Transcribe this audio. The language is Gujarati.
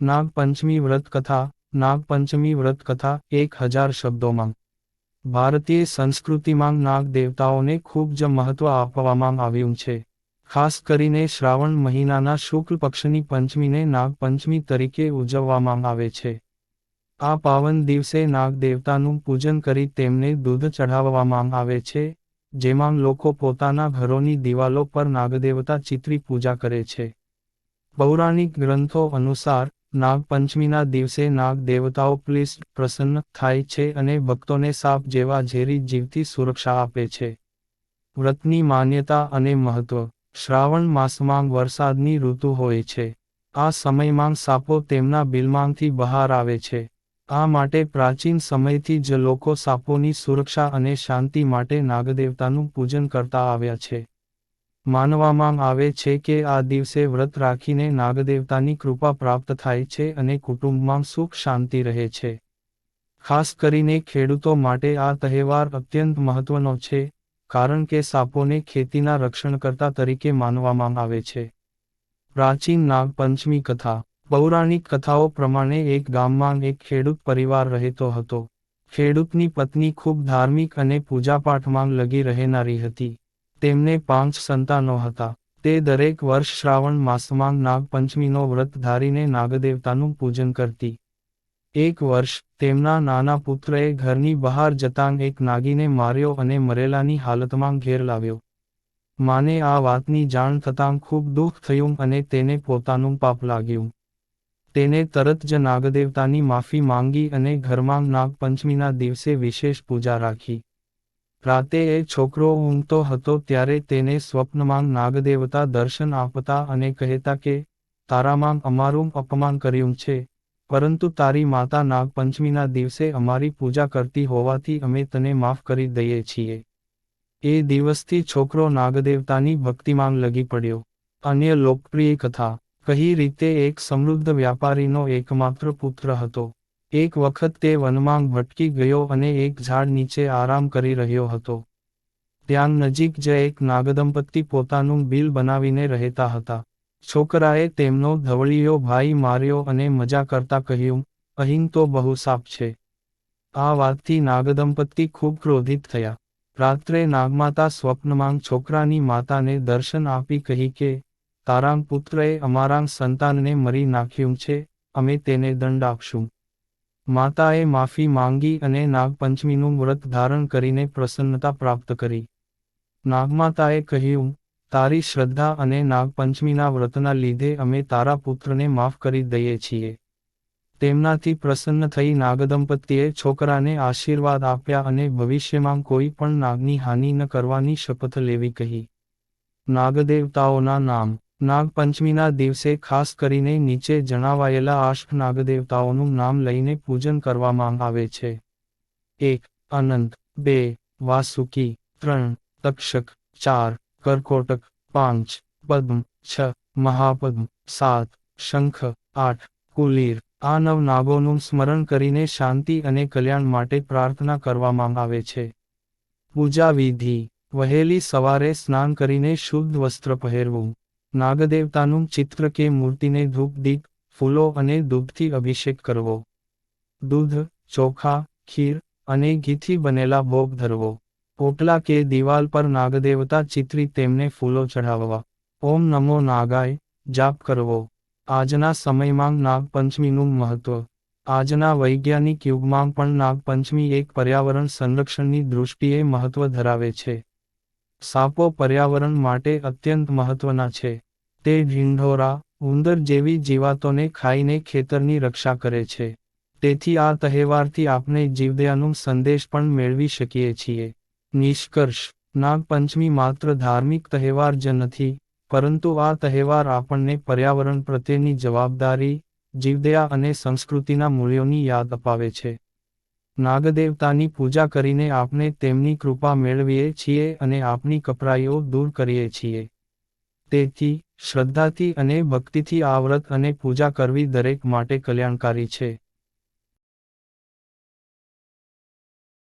નાગપંચમી વ્રત કથા નાગપંચમી વ્રત કથા એક હજાર શબ્દોમાં. ભારતીય સંસ્કૃતિમાં નાગ દેવતાઓને ખૂબ જ મહત્વ આપવામાં આવ્યું છે. ખાસ કરીને શ્રાવણ મહિનાના શુક્લ પક્ષની પંચમીને નાગપંચમી તરીકે ઉજવવામાં આવે છે. આ પાવન દિવસે નાગ દેવતાનું પૂજન કરી તેમને દૂધ ચઢાવવામાં આવે છે, જેમાં લોકો પોતાના ઘરોની દિવાલો પર નાગદેવતા ચિત્રી પૂજા કરે છે. પૌરાણિક ગ્રંથો અનુસાર નાગપંચમીના દિવસે નાગ દેવતાઓ પ્લીસ પ્રસન્ન થાય છે અને ભક્તોને સાપ જેવા ઝેરી જીવથી સુરક્ષા આપે છે. વ્રતની માન્યતા અને મહત્વ. શ્રાવણ માસમાં વરસાદની ઋતુ હોય છે. આ સમયમાં સાપો તેમના બિલમાંથી બહાર આવે છે. આ માટે પ્રાચીન સમયથી જ લોકો સાપોની સુરક્ષા અને શાંતિ માટે નાગદેવતાનું પૂજન કરતા આવ્યા છે. માનવામાં આવે છે કે આ દિવસે વ્રત રાખીને નાગદેવતાની કૃપા પ્રાપ્ત થાય છે અને કુટુંબમાં સુખ શાંતિ રહે છે. ખાસ કરીને ખેડૂતો માટે આ તહેવાર અત્યંત મહત્વનો છે, કારણ કે સાપોને ખેતીના રક્ષણકર્તા તરીકે માનવામાં આવે છે. પ્રાચીન નાગપંચમી કથા. પૌરાણિક કથાઓ પ્રમાણે એક ગામમાં એક ખેડૂત પરિવાર રહેતો હતો. ખેડૂતની પત્ની ખૂબ ધાર્મિક અને પૂજાપાઠમાં લગી રહેનારી હતી. તેમને પાંચ સંતાનો હતા. તે દરેક વર્ષ શ્રાવણ માસમાં નાગપંચમીનો વ્રત ધારીને નાગદેવતાનું પૂજન કરતી. એક વર્ષ તેમના નાના પુત્રએ ઘરની બહાર જતાં એક નાગીને માર્યો અને મરેલાની હાલતમાં ઘેર લાવ્યો. માને આ વાતની જાણ થતાં ખૂબ દુઃખ થયું અને તેને પોતાનું પાપ લાગ્યું. તેને તરત જ નાગદેવતાની માફી માંગી અને ઘરમાં નાગપંચમીના દિવસે વિશેષ પૂજા રાખી. રાતે એ છોકરો ઊંઘતો હતો ત્યારે તેને સ્વપ્નમાં નાગદેવતા દર્શન આપતા અને કહેતા કે, તારામાં અમારું અપમાન કર્યું છે. પરંતુ તારી માતા નાગપંચમીના દિવસે અમારી પૂજા કરતી હોવાથી અમે તને માફ કરી દઈએ છીએ. એ દિવસથી છોકરો નાગદેવતાની ભક્તિમાં લગી પડ્યો. અન્ય લોકપ્રિય કથા. કહી રીતે એક સમૃદ્ધ વ્યાપારીનો એકમાત્ર પુત્ર હતો. એક વખત તે વનમાં ભટકી ગયો અને એક ઝાડ નીચે આરામ કરી રહ્યો હતો. ત્યાં નજીક જ એક નાગદંપતિ પોતાનું બિલ બનાવીને રહેતા હતા. છોકરાએ તેમનો ધવળીયો ભાઈ માર્યો અને મજા કરતા કહ્યું, અહીં તો બહુ સાપ છે. આ વાતથી નાગદંપતિ ખૂબ ક્રોધિત થયા. રાત્રે નાગમાતા સ્વપ્નમાં છોકરાની માતાને દર્શન આપી કહી કે, તારાં પુત્રએ અમારાં સંતાનને મરી નાખ્યું છે, અમે તેને દંડ આપશું માતાએ માફી માંગી અને નાગપંચમીનું વ્રત ધારણ કરીને પ્રસન્નતા પ્રાપ્ત કરી. નાગમાતાએ કહ્યું, તારી શ્રદ્ધા અને નાગપંચમીના વ્રતના લીધે અમે તારા પુત્રને માફ કરી દઈએ છીએ. તેમનાથી પ્રસન્ન થઈ નાગદંપતિએ છોકરાને આશીર્વાદ આપ્યા અને ભવિષ્યમાં કોઈ પણ નાગની હાનિ ન કરવાની શપથ લેવી કહી. નાગદેવતાઓના નામ નાગપંચમીના દિવસે ખાસ કરીને નીચે જણાવાયેલા આઠ નાગદેવતાઓનું નામ લઈને પૂજન કરવામાં આવે છે. એક, અનંત. બે, વાસુકી. ત્રણ તક્ષક ચાર, કરકોટક. પાંચ, પદ્મ. છ, મહાપદ્મ. સાત, શંખ. આઠ, કુલીર. આ નવ નાગોનું સ્મરણ કરીને શાંતિ અને કલ્યાણ માટે પ્રાર્થના કરવામાં આવે છે. પૂજા વિધિ વહેલી સવારે સ્નાન કરીને શુદ્ધ વસ્ત્ર પહેરવું. નાગદેવતાનું ચિત્ર કે મૂર્તિને ધૂપ દીપ, ફૂલો અને દૂધથી અભિષેક કરવો. દૂધ, ચોખા, ખીર અને ઘીથી બનેલા ભોગ ધરવો. ઓટલા કે દિવાલ પર નાગદેવતા ચિત્રી તેમને ફૂલો ચઢાવવા. ઓમ નમો નાગાય, જાપ કરવો. આજના સમયમાં નાગપંચમીનું મહત્વ. આજના વૈજ્ઞાનિક યુગમાં પણ નાગપંચમી એક પર્યાવરણ સંરક્ષણની દૃષ્ટિએ મહત્વ ધરાવે છે. સાપો પર્યાવરણ માટે અત્યંત મહત્વના છે. તે ઢીંઢોરા ઉંદર જેવી જીવાતોને ખાઈને ખેતરની રક્ષા કરે છે. તેથી આ તહેવારથી આપણે જીવદયાનો સંદેશ પણ મેળવી શકીએ છીએ. નિષ્કર્ષ, નાગપંચમી માત્ર ધાર્મિક તહેવાર જ નથી, પરંતુ આ તહેવાર આપણને પર્યાવરણ પ્રત્યેની જવાબદારી, જીવદયા અને સંસ્કૃતિના મૂલ્યોની યાદ અપાવે છે. નાગદેવતાની પૂજા કરીને આપણે તેમની કૃપા મેળવીએ છીએ અને આપણી કપરાઈઓ દૂર કરીએ છીએ. તેથી શ્રદ્ધાથી અને ભક્તિથી આ વ્રત અને પૂજા કરવી દરેક માટે કલ્યાણકારી છે.